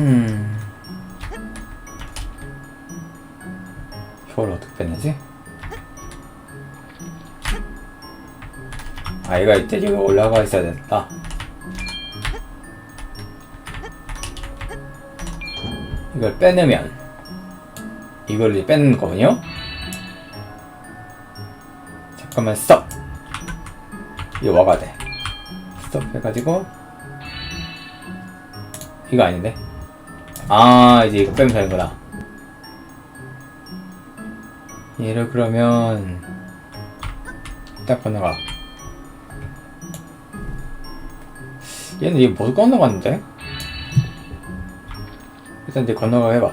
음. 이걸 어떻게 빼내지? 아, 얘가 이때 여기 올라가 있어야 됐다. 이걸 빼내면 이걸 이제 빼는 거군요. 잠깐만 스톱. 이거 와가 돼. 스톱 해가지고 이거 아닌데? 아 이제 이거 빼면 되는구나. 얘를 그러면 딱 건너가. 얘는 이게 못 건너갔는데? 일단 이제 건너가 해봐.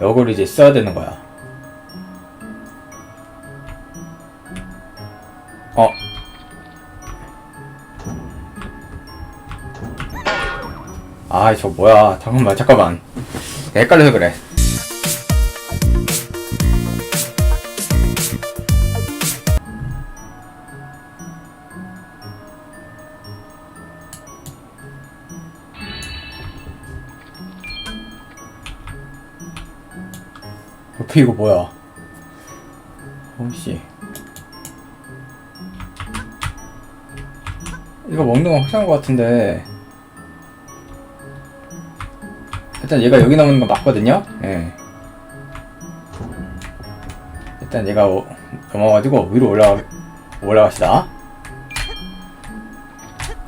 요걸 이제 써야 되는 거야. 아, 저 뭐야. 잠깐만, 잠깐만. 헷갈려서 그래. 옆에 이거 뭐야? 오씨. 이거 먹는 건 확실한 것 같은데. 일단 얘가 여기 나오는 건 맞거든요? 예. 일단 얘가 오- 넘어가지고 위로 올라가, 올라갑시다.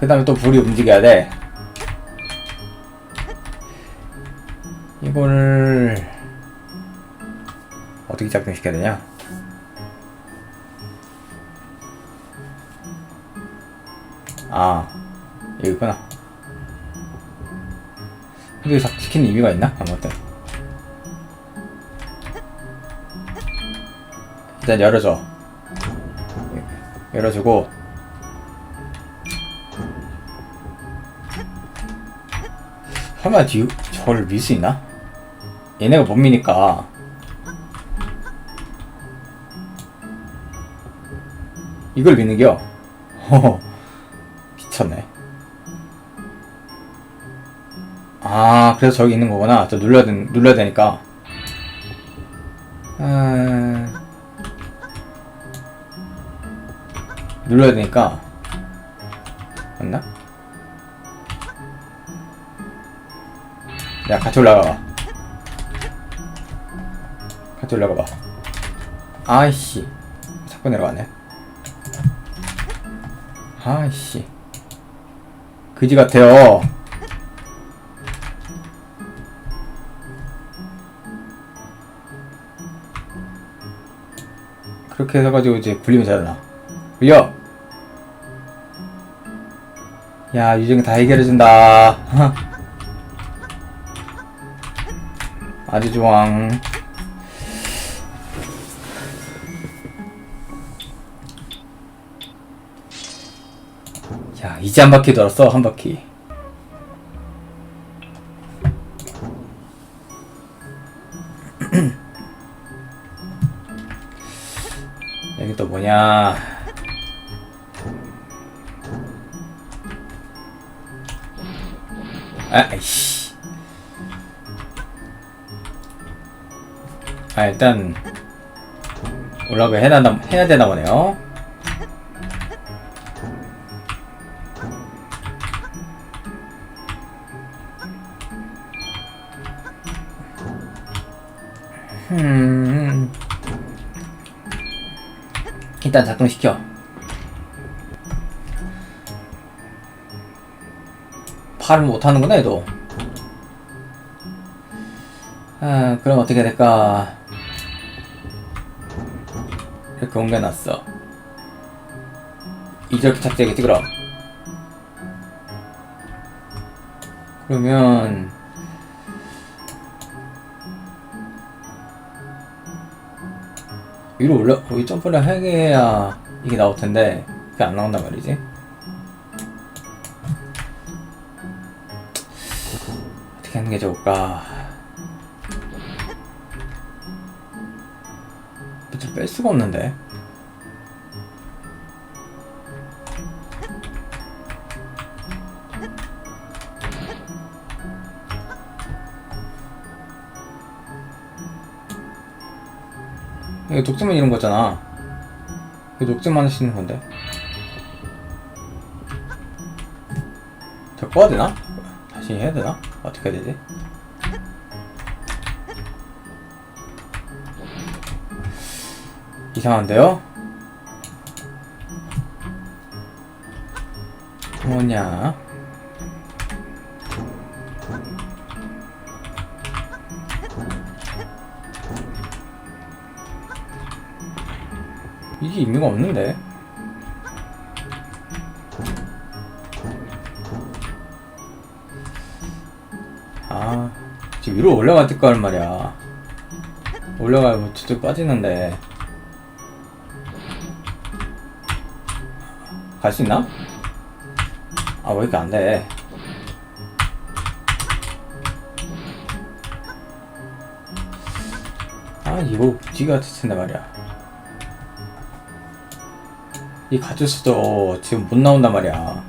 그 다음에 또 불이 움직여야 돼. 이거를, 어떻게 작동시켜야 되냐? 아, 여기구나. 근데 작 시키는 의미가 있나? 아무튼. 일단 열어줘. 열어주고. 설마 뒤, 저를 밀 수 있나? 얘네가 못 미니까. 이걸 미는겨? 허허, 미쳤네. 아, 그래서 저기 있는 거구나. 저 눌러야, 되, 눌러야 되니까. 아... 눌러야 되니까. 맞나? 야, 같이 올라가 봐. 같이 올라가 봐. 아이씨. 자꾸 내려가네. 아이씨. 그지 같아요. 그렇게 해가지고 이제 굴리면 되잖아. 굴려! 야, 유정이 다 해결해준다. 아주 좋아. 야, 이제 한 바퀴 돌았어, 한 바퀴. 뭐냐. 아, 아이씨. 아, 일단, 올라가 해야, 되나- 해야 되나 보네요. 일단 작동시켜. 팔을 못하는구나, 얘도. 아, 그럼 어떻게 될까? 이렇게 옮겨놨어. 이렇게 착지하게 찍으라. 그러면, 위로 올라, 거기 점프를 하게 해야 이게 나올 텐데, 그게 안 나온단 말이지. 어떻게 하는 게 좋을까? 뺄 수가 없는데. 이거 독점만 이런 거잖아. 이거 독점만 하시는 건데. 저 꺼야 되나? 다시 해야 되나? 어떻게 해야 되지? 이상한데요? 뭐냐? 이게 의미가 없는데? 아, 지금 위로 올라갈 때 거란 말이야. 올라가면 저쪽 빠지는데. 갈 수 있나? 아, 왜 이렇게 안 돼? 아, 이거 지가 같을 텐데 말이야. 이 가주스도 지금 못 나온단 말이야.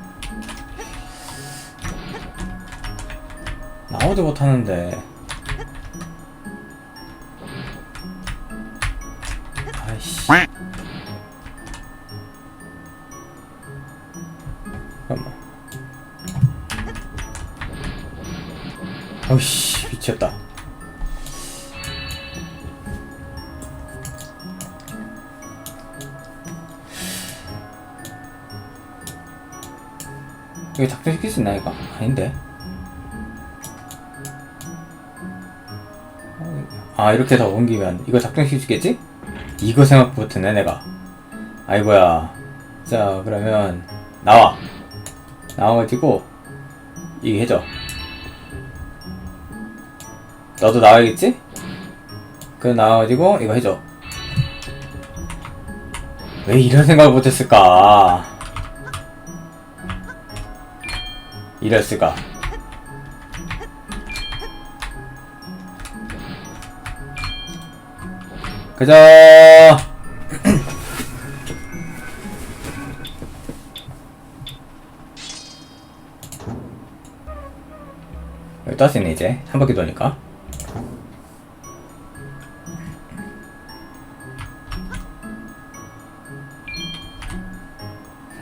나오지 못하는데. 이거 작동시킬 수 있나, 이거? 아닌데. 아, 이렇게 더 옮기면, 이거 작동시킬 수 있겠지? 이거 생각 못했네, 내가. 아이고야. 자, 그러면, 나와. 나와가지고, 이거 해줘. 너도 나와야겠지? 그 나와가지고, 이거 해줘. 왜 이런 생각을 못했을까? 이럴 수가. 가자. 여기 떴으네 이제 한 바퀴 도니까.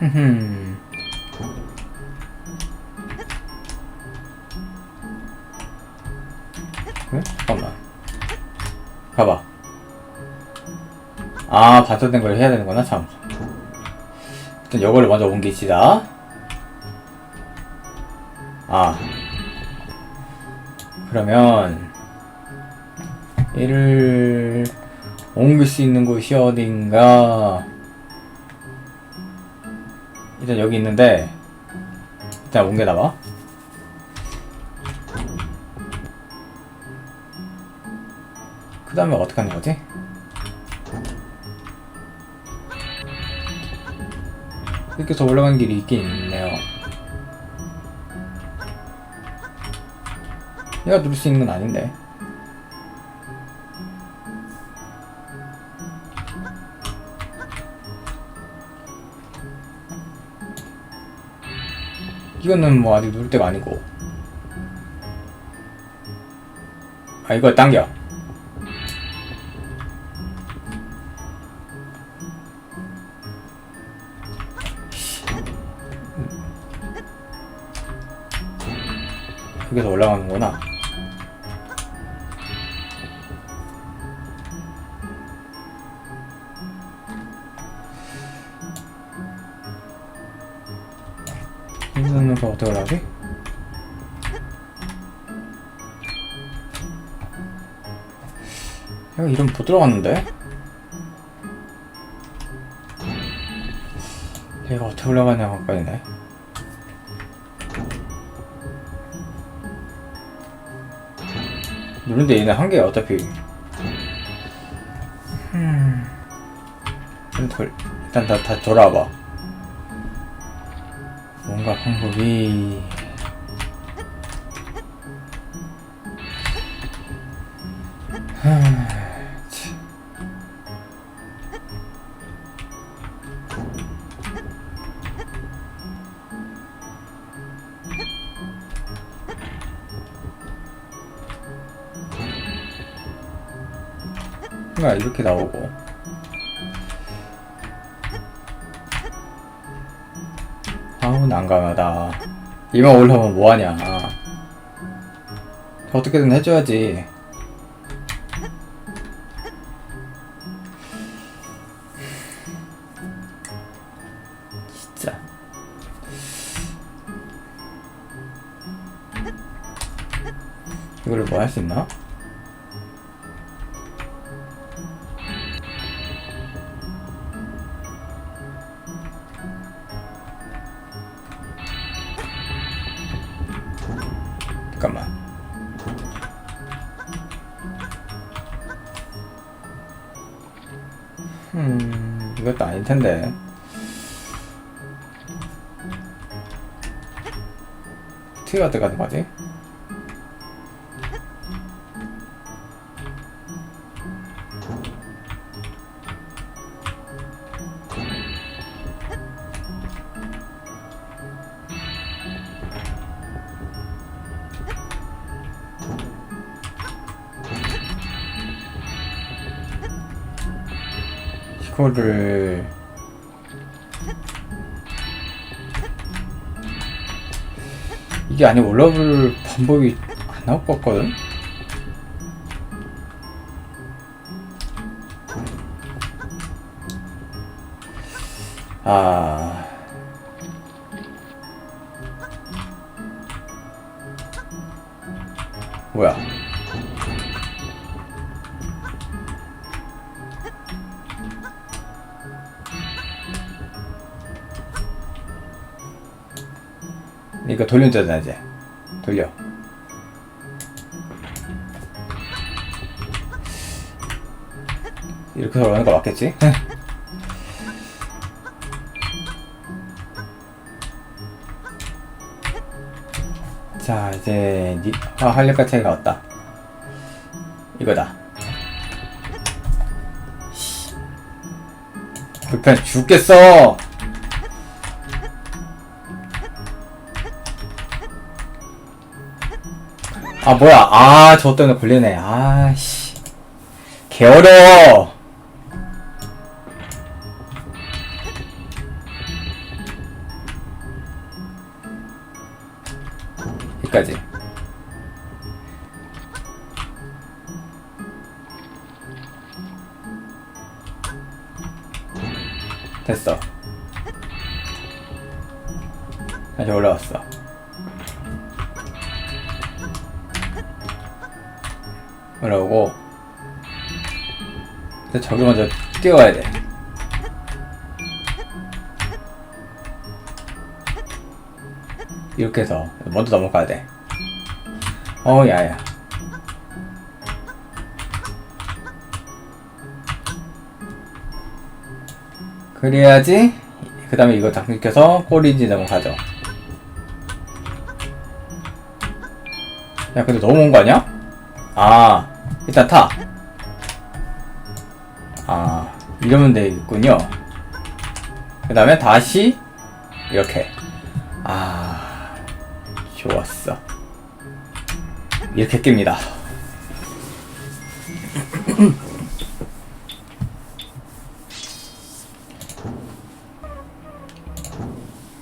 흠흠. 아, 반사된 걸 해야 되는구나, 참. 일단 요거를 먼저 옮기시다. 아. 그러면, 얘를 옮길 수 있는 곳이 어딘가. 일단 여기 있는데, 일단 옮겨놔봐. 그 다음에 어떻게 하는 거지? 이렇게 더 올라가는 길이 있긴 있네요. 얘가 누를 수 있는 건 아닌데. 이거는 뭐 아직 누를 때가 아니고. 아, 이거 당겨. 여기서 올라가는구나. 이거는 그 어떻게 올라가지? 야, 이름 못 들어갔는데? 얘가 어떻게 올라가냐, 가까이네. 누른데 얘네 한 개야 어차피 음... 일단, 돌, 일단 다, 다 돌아와봐. 뭔가 방법이 가 이렇게 나오고. 아우 난감하다. 이만 올라오면 뭐하냐. 어떻게든 해줘야지. 진짜. 이걸로 뭐 할 수 있나? 텐데. 어떻게 갖다 가는 거지? 이거를 이게 아니 올라올 방법이 안 나올 것 같거든? 아 이거 돌리면 되잖아 이제. 돌려. 이렇게 돌아가는 거 맞겠지? 자 이제 니, 아 할리카 차이가 왔다. 이거다. 씨. 불편 죽겠어 아 뭐야. 아저 때문에 걸리네. 아씨. 개 어려워. 여기까지. 됐어. 다시 올라왔어 저기 먼저 뛰어가야 돼 이렇게 해서 먼저 넘어가야 돼 어우 야야 그래야지 그 다음에 이거 당겨서 꼬리인지 넘어가죠 야 근데 너무 온거 아니야? 아 일단 타. 아 이러면 되겠군요. 그 다음에 다시 이렇게. 아 좋았어. 이렇게 낍니다.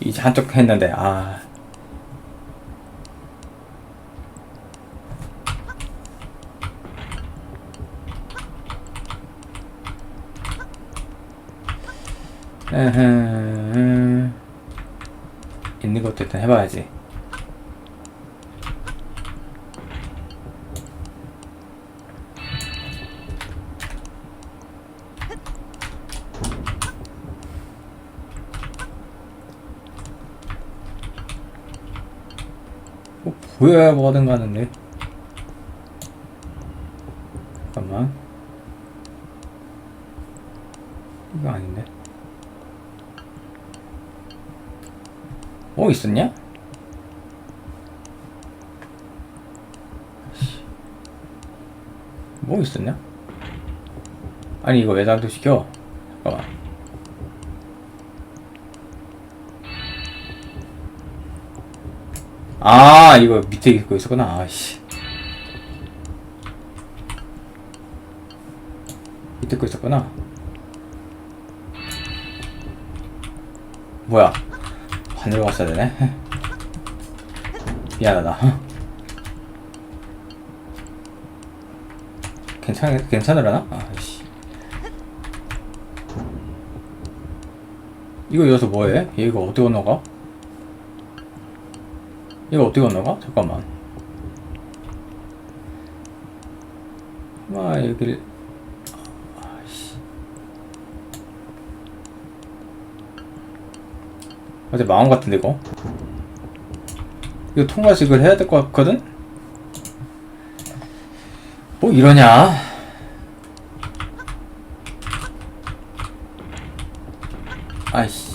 이제 한쪽 했는데 아 있는 것도 일단 해봐야지. 뭐 보여야 뭐든 가는데. 잠깐만. 이거 아닌데. 뭐 있었냐? 뭐 있었냐? 아니 이거 왜 나도 시켜? 잠깐만 아 이거 밑에 있고 있었구나 아씨 밑에 거 있었구나 뭐야 반대로 갔어야 되네. 미안하다. 괜찮, 괜찮으려나? 아씨. 이거 여기서 뭐해? 얘 이거 어떻게 건너가? 이거 어떻게 건너가? 잠깐만. 아, 여기를. 아씨. 어제 마음 같은데, 이거? 이거 통과식을 해야 될 것 같거든? 뭐 이러냐? 아이씨.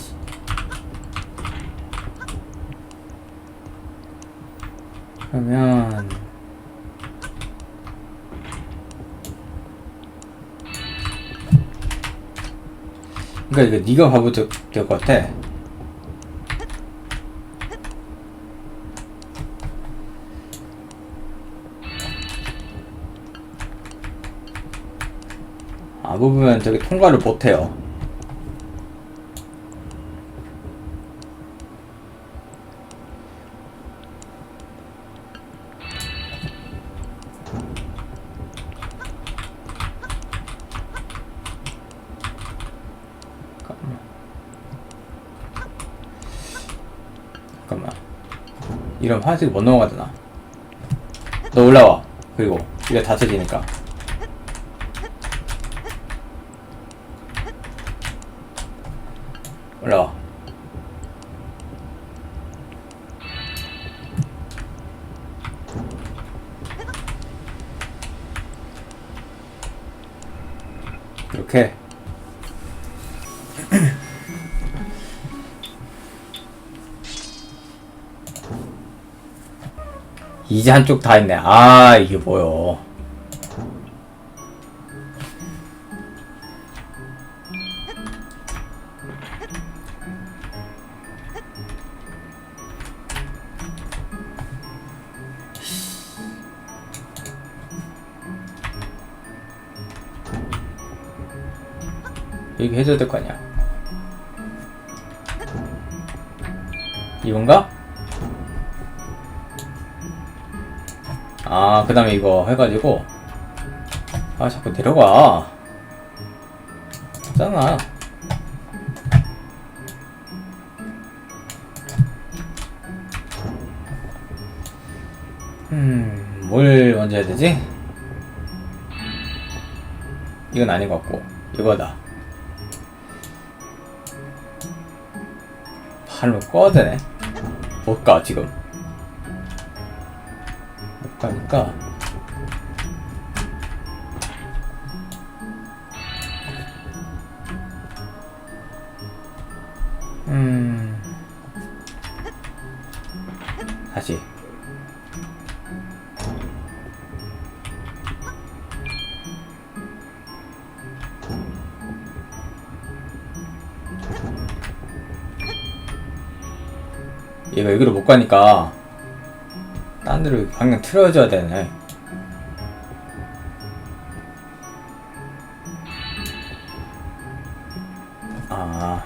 그러면 그러니까 이거 네가 봐도 될것 같아. 아부 보면 저기 통과를 못해요. 이런 화장실 못 넘어가잖아. 너 올라와. 그리고 이거 닫혀지니까. 올라와. 이렇게 이제 한쪽 다 했네. 아 이게 뭐요? 여기 해줘야 될 거 아니야? 이건가? 아, 그 다음에 이거 해가지고. 아, 자꾸 내려가. 잖아. 음, 뭘 먼저 해야 되지? 이건 아닌 것 같고, 이거다. 발로 꺼야 되네. 못 가, 지금. 못 가니까. 얘가 여기로 못 가니까 딴 데로 방향 틀어줘야 되네. 아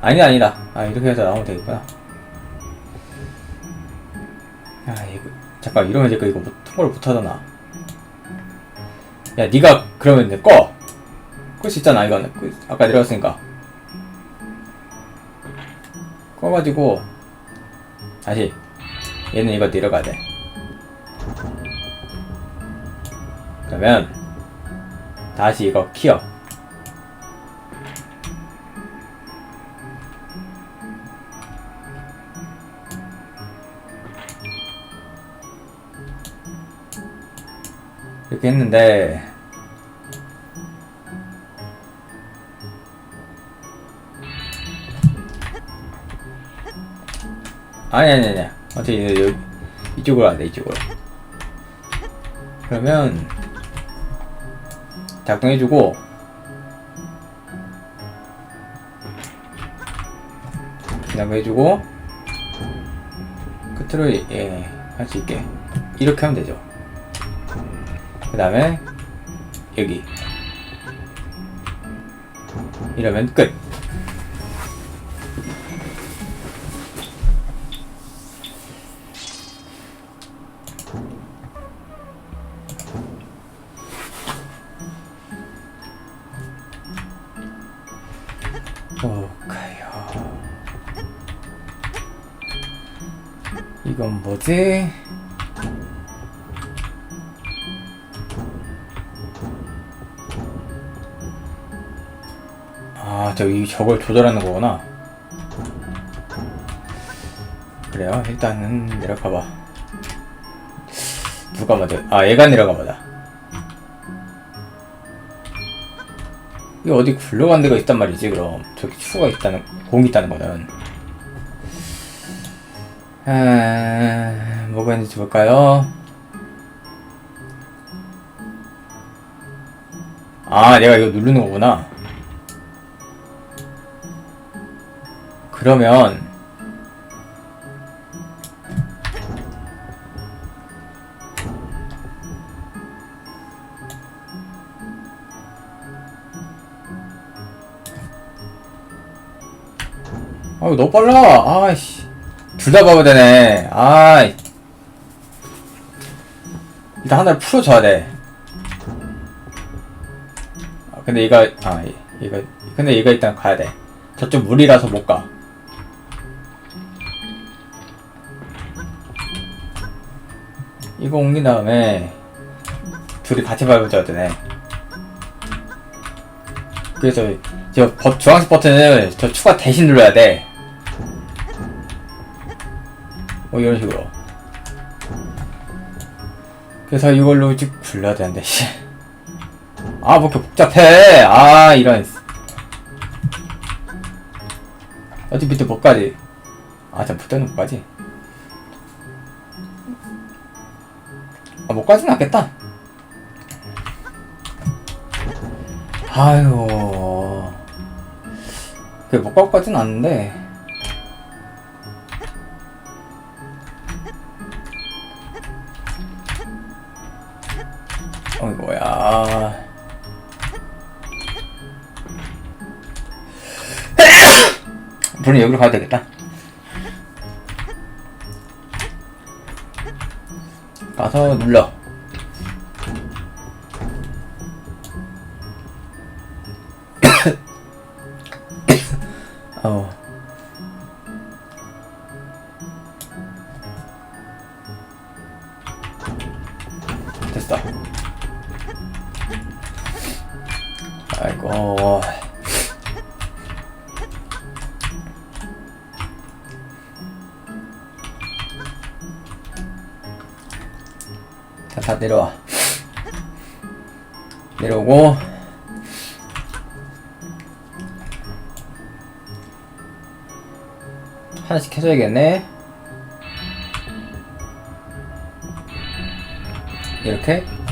아니다 아니다. 아 이렇게 해서 나오면 되겠구나. 아 이거 잠깐 이러면 이제 이거 못- 통과를 못하잖아. 야 네가 그러면 이제 꺼. 끌 수 있잖아 이거는. 끄- 아까 내려갔으니까. 꺼가지고 다시. 얘는 이거 내려가야 돼. 그러면 다시 이거 키워. 이렇게 했는데 아니 아니 아니. 어차피 여기 이쪽으로 와야 돼 이쪽으로. 그러면 작동해주고 그냥 해주고 끝으로 예, 할 수 있게. 이렇게 하면 되죠. 그 다음에 여기. 이러면 끝 이건 뭐지? 아, 저기 저걸 조절하는 거구나. 그래요. 일단은 내려가 봐. 누가 먼저? 아, 얘가 내려가 보자. 이게 어디 굴러간 데가 있단 말이지, 그럼. 저기 추가 있다는, 공이 있다는 거는. 아, 뭐가 있는지 볼까요? 아, 내가 이거 누르는 거구나. 그러면, 아유, 너무 빨라. 아이씨. 둘 다 봐야 되네. 아이. 일단 하나를 풀어줘야 돼. 아, 근데 얘가, 아, 얘- 얘가, 근데 얘가 일단 가야 돼. 저쪽 물이라서 못 가. 이거 옮긴 다음에 둘이 같이 밟아줘야 되네. 그래서 저 버- 주황색 버튼을 저 추가 대신 눌러야 돼. 뭐 이런 식으로. 그래서 이걸로 쭉 굴려야 되는데, 씨. 아, 뭐 이렇게 복잡해! 아, 이런. 어디 밑에 못 가지? 아, 저 붙어는 못 가지? 아, 못 가진 않겠다. 아유. 그게 못갈 것 같진 않은데. 물론 여기로 가야 되겠다. 가서 눌러. 어. 됐어. 아이고. 다 내려와. 내려오고. 하나씩 해줘야겠네. 이렇게. 아.